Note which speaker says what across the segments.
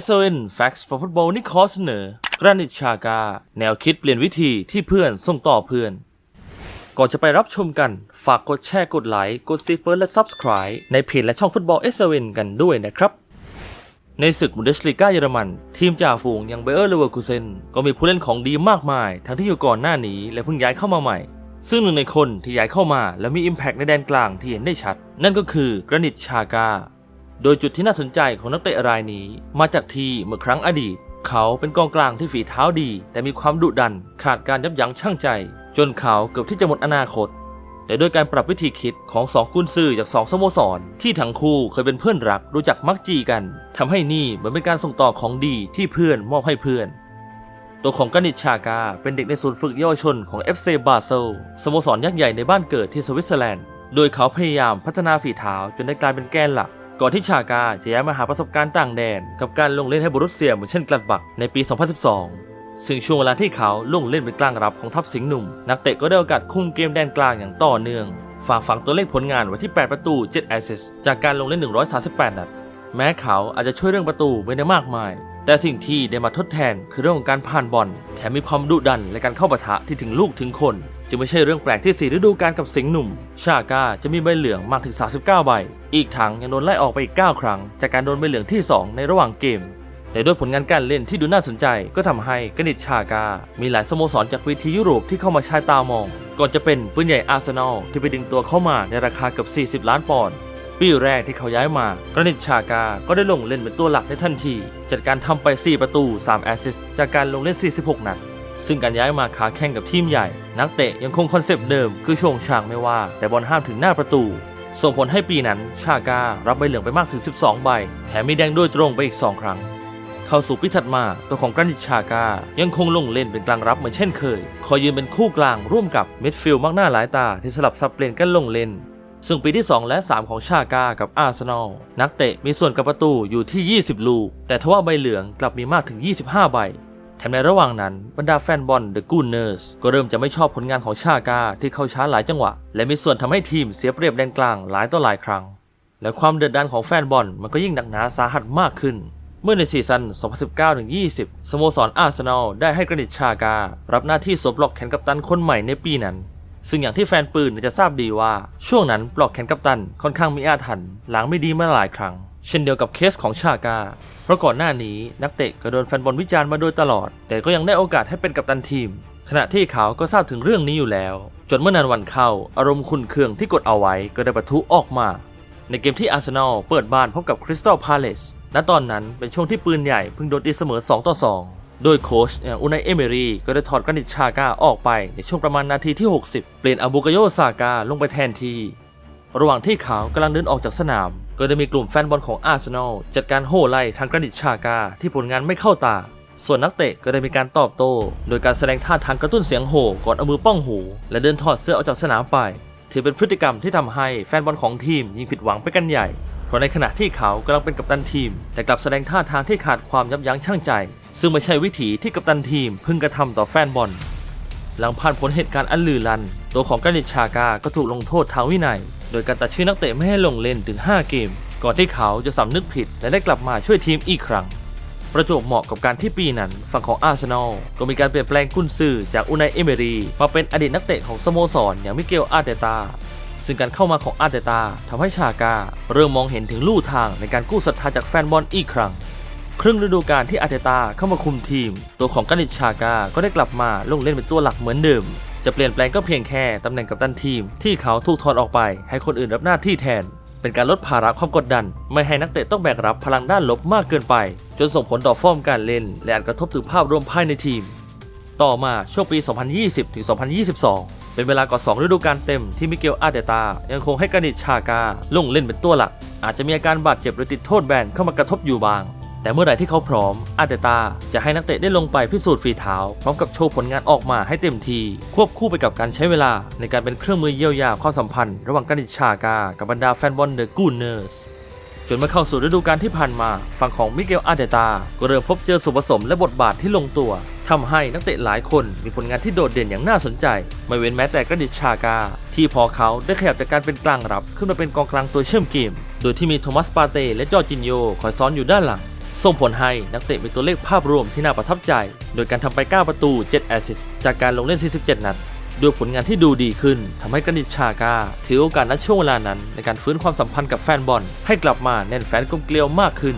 Speaker 1: SON Facts for Football นี่ขอเสนอกรานิตชากา แนวคิดเปลี่ยนวิธีที่เพื่อนส่งต่อเพื่อน ก่อนจะไปรับชมกัน ฝากกดแชร์กดไลค์กดซีเฟิร์และ Subscribe ในเพจและช่องฟุตบอล SON กันด้วยนะครับ ในศึกบุนเดสลีกาเยอรมัน ทีมจ่าฝูงอย่างเบเออร์เลเวอร์คูเซนก็มีผู้เล่นของดีมากมาย ทั้งที่อยู่ก่อนหน้านี้และเพิ่งย้ายเข้ามาใหม่ซึ่งหนึ่งในคนที่ย้ายเข้ามาและมี Impact ในแดนกลางที่เห็นได้ชัด นั่นก็คือกรานิตชากา โดยจุดที่น่าสนใจของนักเตะรายนี้ มาจากทีเมื่อครั้งอดีต เขาเป็นกองกลางที่ฝีเท้าดี แต่มีความดุดัน ขาดการยับยั้งชั่งใจ จนเขาเกือบที่จะหมดอนาคต แต่ด้วยการปรับวิธีคิดของสองกุนซือจากสองสโมสร ที่ทั้งคู่เคยเป็นเพื่อนรักรู้จักมักจีกันทำให้นี่เหมือนเป็นการส่งต่อของดีที่เพื่อนมอบให้เพื่อนตัวของกานิชชากาเป็นเด็กในศูนย์ฝึกเยาวชนของ FC บาเซลสโมสรยักษ์ใหญ่ในบ้านเกิดที่สวิตเซอร์แลนด์ โดยเขาพยายามพัฒนาฝีเท้าจนได้กลายเป็นแกนหลัก ก่อนที่ชากาจะย้ายมาหาประสบการณ์ต่างแดน กับการลงเล่นให้บรุษเซียเหมือนเช่นกลัดบักในปี 2012 ซึ่งช่วงเวลาที่เขาลงเล่นเป็นกลางรับของทัพสิงห์หนุ่ม นักเตะก็ได้โอกาสคุมเกมแดนกลางอย่างต่อเนื่อง ฝากฝังตัวเลขผลงานไว้ที่ 8 ประตู 7 แอสซิสจากการลงเล่น 138 นัด แม้เขาอาจจะช่วยเรื่องประตูไม่ได้มากมาย แต่สิ่งที่ได้มาทดแทนคือเรื่องของการผ่านบอล แถมมีความดุดันและการเข้าปะทะที่ถึงลูกถึงคน จึงไม่ใช่เรื่องแปลกที่สี่ฤดูกาลกับสิงห์หนุ่ม ชาก้าจะมีใบเหลืองมากถึง 39 ใบ อีกทั้งยังโดนไล่ออกไปอีก 9 ครั้ง จากการโดนใบเหลืองที่ 2 ในระหว่างเกมแต่ด้วยผลงานการเล่นที่ดูน่าสนใจก็ทำให้กนิตชากา มีหลายสโมสรจากเวทียุโรปที่เข้ามาใช้ตามอง ก่อนจะเป็นปืนใหญ่อาร์เซนอลที่ไปดึงตัวเข้ามาในราคาเกือบ40 ล้านปอนด์ ปีแรกที่เขาย้ายมากรนิตชากา ก็ได้ลงเล่นเป็นตัวหลักในทันที จัดการทำไป 4 ประตู 3 แอสซิสต์จากการลงเล่น 46 นัด ซึ่งการย้ายมาขาแข่งกับทีมใหญ่ นักเตะยังคงคอนเซปต์เดิมคือโชงช่างไม่ว่า แต่บอลห้ามถึงหน้าประตู ส่งผลให้ปีนั้นชาการับใบเหลืองไปมากถึง 12 ใบ แถมมีแดงโดยตรงไปอีก 2 ครั้ง เข้าสู่ปีถัดมาตัวของกรานิตชากายังคงลงเล่นเป็นกลางรับเหมือนเช่นเคย คอยยืนเป็นคู่กลางร่วมกับมิดฟิลด์มากหน้าหลายตาที่สลับสับเปลี่ยนกันลงเล่นซึ่งปีที่ 2 และ 3 ของชากากับอาร์เซนอลนักเตะมีส่วนกับประตูอยู่ที่ 20 ลูก แต่ทว่าใบเหลืองกลับมีมากถึง 25 ใบ ถมในระหว่างนั้นบรรดาแฟนบอลเดอะกูนเนอร์สก็เริ่มจะไม่ชอบผลงานของชากาที่เข้าช้าหลายจังหวะ และมีส่วนทำให้ทีมเสียเปรียบแดนกลางหลายต่อหลายครั้ง และความเดือดดานของแฟนบอลมันก็ยิ่งหนักหนาสาหัสมากขึ้น เมื่อในซีซั่น 2019-20 สโมสรอาร์เซนอลได้ให้กรนิตชากา รับหน้าที่สวมปลอกแขนกัปตันคนใหม่ในปีนั้น ซึ่งอย่างที่แฟนปืนจะทราบดีว่า ช่วงนั้นปลอกแขนกัปตันค่อนข้างมีอาถรรพ์หลังไม่ดีมาหลายครั้ง เช่นเดียวกับเคสของชากา เพราะก่อนหน้านี้นักเตะก็โดนแฟนบอลวิจารณ์มาโดยตลอด แต่ก็ยังได้โอกาสให้เป็นกัปตันทีม ขณะที่เขาก็ทราบถึงเรื่องนี้อยู่แล้ว จนเมื่อนานวันเข้า อารมณ์ขุนเคืองที่กดเอาไว้ก็ได้ปะทุออกมา ในเกมที่อาร์เซนอลเปิดบ้านพบกับคริสตัลพาเลสณตอนนั้นเป็นช่วงที่ปืนใหญ่เพิ่งโดนตีเสมอ2ต่อ2 โดยโค้ชอย่างอุนายเอเมรีก็ได้ถอดกรนิตชากาออกไปในช่วงประมาณนาทีที่ 60 เปลี่ยนอาบูกาโยซากาลงไปแทนที ระหว่างที่เขากำลังเดินออกจากสนาม ก็ได้มีกลุ่มแฟนบอลของอาร์เซนอลจัดการโห่ไล่ทางกรานิตชากาที่ผลงานไม่เข้าตา ส่วนนักเตะก็ได้มีการตอบโต้ โดยการแสดงท่าทางกระตุ้นเสียงโห่ก่อนเอามือป้องหู และเดินถอดเสื้อออกจากสนามไป ถือเป็นพฤติกรรมที่ทำให้แฟนบอลของทีมยิ่งผิดหวังไปกันใหญ่ เพราะในขณะที่เขากำลังเป็นกัปตันทีม แต่กลับแสดงท่าทางที่ขาดความยับยั้งชั่งใจ ซึ่งไม่ใช่วิถีที่กัปตันทีมพึงกระทำต่อแฟนบอลหลังผ่านผลเหตุการณ์อันลือลัน ตัวของกรานิตชากาก็ถูกลงโทษทางวินัย โดยการตัดชื่อนักเตะไม่ให้ลงเล่นถึง 5 เกม ก่อนที่เขาจะสำนึกผิดและได้กลับมาช่วยทีมอีกครั้ง ประจวบเหมาะกับการที่ปีนั้นฝั่งของอาร์เซนอลก็มีการเปลี่ยนแปลงกุนซือจากอุนายเอเมรีมาเป็นอดีตนักเตะของสโมสรอย่างมิเกลอาร์เตตาซึ่งการเข้ามาของอาร์เตตาทำให้ชากา เริ่มมองเห็นถึงลู่ทางในการกู้ศรัทธาจากแฟนบอลอีกครั้ง ครึ่งฤดูกาลที่อาร์เตตาเข้ามาคุมทีม ตัวของกานิชชากา ก็ได้กลับมาลงเล่นเป็นตัวหลักเหมือนเดิม จะเปลี่ยนแปลงก็เพียงแค่ตำแหน่งกัปตันทีม ที่เขาถูกถอดออกไปให้คนอื่นรับหน้าที่แทน เป็นการลดภาระความกดดัน ไม่ให้นักเตะต้องแบกรับพลังด้านลบมากเกินไป จนส่งผลต่อฟอร์มการเล่น และอาจกระทบถึงภาพรวมภายในทีม ต่อมาช่วงปี 2020 ถึง 2022 เป็นเวลากว่า2ฤดูกาลเต็มที่มิเกลอาเตตา ยังคงให้กานิชชากาลงเล่นเป็นตัวหลัก อาจจะมีอาการบาดเจ็บหรือติดโทษแบนเข้ามากระทบอยู่บ้าง แต่เมื่อไหร่ที่เขาพร้อม อาเตตาจะให้นักเตะได้ลงไปพิสูจน์ฝีเท้า พร้อมกับโชว์ผลงานออกมาให้เต็มที ควบคู่ไปกับการใช้เวลา ในการเป็นเครื่องมือเยียวยาความสัมพันธ์ ระหว่างกานิชากา กับบรรดาแฟนบอลเดอะกูนเนอร์สจนเมื่อเข้าสู่ฤดูกาลที่ผ่านมา ฝั่งของมิเกลอาเตตา ก็เริ่มพบเจอส่วนผสมและบทบาทที่ลงตัวทำให้นักเตะหลายคนมีผลงานที่โดดเด่นอย่างน่าสนใจ ไม่เว้นแม้แต่กระดิชชากา ที่พอเขาได้ขยับจากการเป็นกลางรับ ขึ้นมาเป็นกองกลางตัวเชื่อมเกม โดยที่มีโทมัสปาเต้และจอร์จินโยคอยซ้อนอยู่ด้านหลัง ส่งผลให้นักเตะมีตัวเลขภาพรวมที่น่าประทับใจ โดยการทำไป 9 ประตู 7 แอสซิสต์จากการลงเล่น 47 นัดด้วยผลงานที่ดูดีขึ้นทำให้กรนิตชากา ถือโอกาสณช่วงเวลานั้น ในการฟื้นความสัมพันธ์กับแฟนบอล ให้กลับมาแน่นแฟนกลมเกลียวมากขึ้น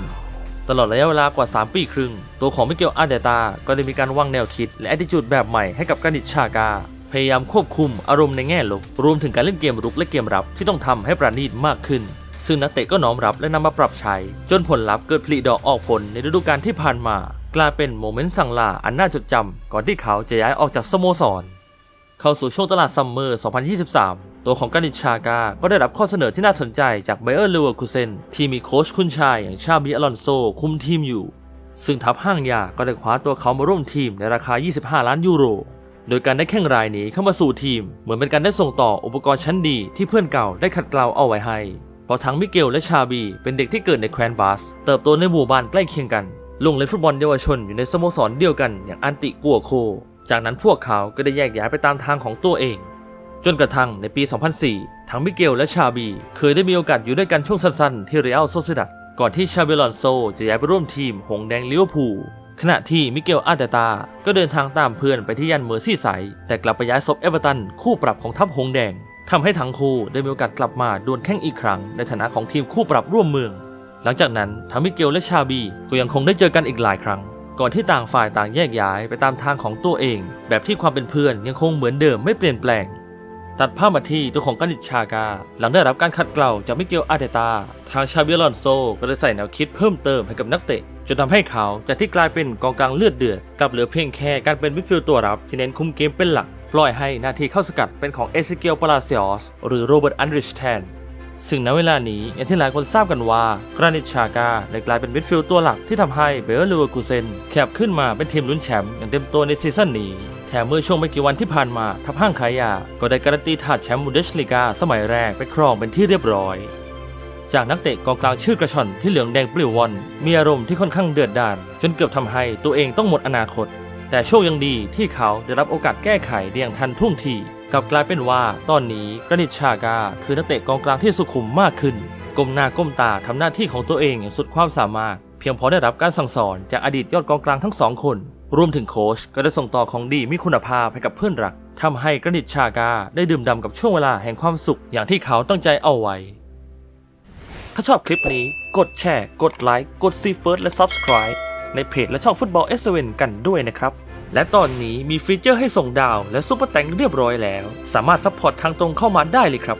Speaker 1: ตลอดระยะเวลากว่า 3 ปีครึ่ง ตัวของมิเกลอาร์เดตา ก็ได้มีการวางแนวคิด และ a t t i t u d e แบบใหม่ให้กับกรนิตชากา พยายามควบคุมอารมณ์ในแง่ลบรวมถึงการเล่นเกมรุกและเกมรับที่ต้องทำให้ประณีตมากขึ้น ซึ่งนักเตะก็น้อมรับและนำมาปรับใช้ จนผลลัพธ์เกิดผลิดอกออกผลในฤดูกาลที่ผ่านมา กลายเป็นโมเมนต์สั่งลาอันน่าจดจำก่อนที่เขาจะย้ายออกจากสโมสร เข้าสู่ช่วงตลาดซัมเมอร์ 2023 ตัวของกานิชากา ก็ได้รับข้อเสนอที่น่าสนใจจากไบเออร์เลเวอร์คูเซนที่มีโค้ชคุณชายอย่างชาบีอลอนโซคุมทีมอยู่ ซึ่งทัพห้างยาก็ได้คว้าตัวเขามาร่วมทีมในราคา 25 ล้านยูโรโดยการได้แข่งรายนี้เข้ามาสู่ทีม เหมือนเป็นการได้ส่งต่ออุปกรณ์ชั้นดีที่เพื่อนเก่าได้ขัดเกลาเอาไว้ให้ เพราะทั้งมิเกลและชาบีเป็นเด็กที่เกิดในแคว้นบาส เติบโตในหมู่บ้านใกล้เคียงกัน ลงเล่นฟุตบอลเยาวชนอยู่ในสโมสรเดียวกันอย่างอันติกัวโค จากนั้นพวกเขาก็ได้แยกย้ายไปตามทางของตัวเอง จนกระทั่งในปี 2004 ทั้งมิเกลและชาบี เคยได้มีโอกาสอยู่ด้วยกันช่วงสั้นๆ ที่เรอัลโซเซดัดก่อนที่ชาเบลอนโซจะย้ายไปร่วมทีมหงแดงลิเวอร์พูลขณะที่มิเกลอาร์เตตา ก็เดินทางตามเพื่อนไปที่ย่านเมอร์ซี่ไซแต่กลับไปย้ายศพเอเวอร์ตันคู่ปรับของทัพหงแดง ทำให้ทั้งคู่ได้มีโอกาสกลับมาดวลแข่งอีกครั้งในฐานะของทีมคู่ปรับร่วมเมือง หลังจากนั้นทั้งมิเกลและชาบีก็ยังคงได้เจอกันอีกหลายครั้ง ก่อนที่ต่างฝ่ายต่างแยกย้ายไปตามทางของตัวเอง แบบที่ความเป็นเพื่อนยังคงเหมือนเดิมไม่เปลี่ยนแปลง ตัดภาพมาที่ตัวของกานิชชากา หลังได้รับการขัดเกลาจากมิเกลอาเตตา ทางชาบิลอนโซก็ได้ใส่แนวคิดเพิ่มเติมให้กับนักเตะจนทำให้เขาจากที่กลายเป็นกองกลางเลือดเดือดกลับเหลือเพียงแค่การเป็นมิดฟิลด์ตัวรับที่เน้นคุมเกมเป็นหลัก ปล่อยให้หน้าที่เข้าสกัดเป็นของเอซิเกลปาลาเซียสหรือโรเบิร์ตอันริชแทน ซึ่งณเวลานี้อย่างที่หลายคนทราบกันว่ากรานิตชากาได้กลายเป็นมิดฟิลด์ตัวหลักที่ทำให้เบอร์ลเวอร์กูเซนแคบขึ้นมาเป็นทีมลุ้นแชมป์อย่างเต็มตัวในซีซั่นนี้แถมเมื่อช่วงไม่กี่วันที่ผ่านมาทัพห้างขายยา ก็ได้การันตีถาดแชมป์บุนเดสลีกาสมัยแรกไปครองเป็นที่เรียบร้อย จากนักเตะกองกลางชื่อกระชอนที่เหลืองแดงปลิววอนมีอารมณ์ที่ค่อนข้างเดือดดาลจนเกือบทำให้ตัวเองต้องหมดอนาคต แต่โชคยังดีที่เขาได้รับโอกาสแก้ไขได้อย่างทันท่วงทีกลับกลายเป็นว่าตอนนี้กรนิตชากา คือนักเตะกองกลางที่สุขุมมากขึ้นก้มหน้าก้มตาทำหน้าที่ของตัวเองอย่างสุดความสามารถ เพียงพอได้รับการสั่งสอนจากอดีตยอดกองกลางทั้งสองคน รวมถึงโค้ชก็ได้ส่งต่อของดีมีคุณภาพให้กับเพื่อนรักทำให้กรนิตชากาได้ดื่มด่ำกับช่วงเวลาแห่งความสุขอย่างที่เขาตั้งใจเอาไว้ ถ้าชอบคลิปนี้กดแชร์ กดไลค์กดซีเฟิร์สและ Subscribe ในเพจและช่องฟุตบอลเอสเวนกันด้วยนะครับ และตอนนี้มีฟีเจอร์ให้ส่งดาวและซุปเปอร์แตงเรียบร้อยแล้ว สามารถซัพพอร์ตทางตรงเข้ามาได้เลยครับ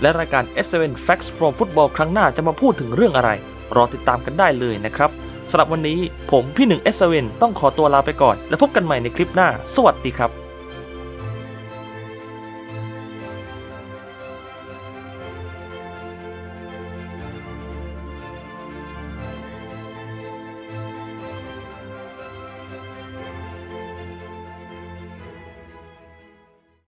Speaker 1: และรายการ S7 Facts from Football ครั้งหน้าจะมาพูดถึงเรื่องอะไร รอติดตามกันได้เลยนะครับสำหรับวันนี้ผมพี่หนึ่ง S7 ต้องขอตัวลาไปก่อน และพบกันใหม่ในคลิปหน้า สวัสดีครับ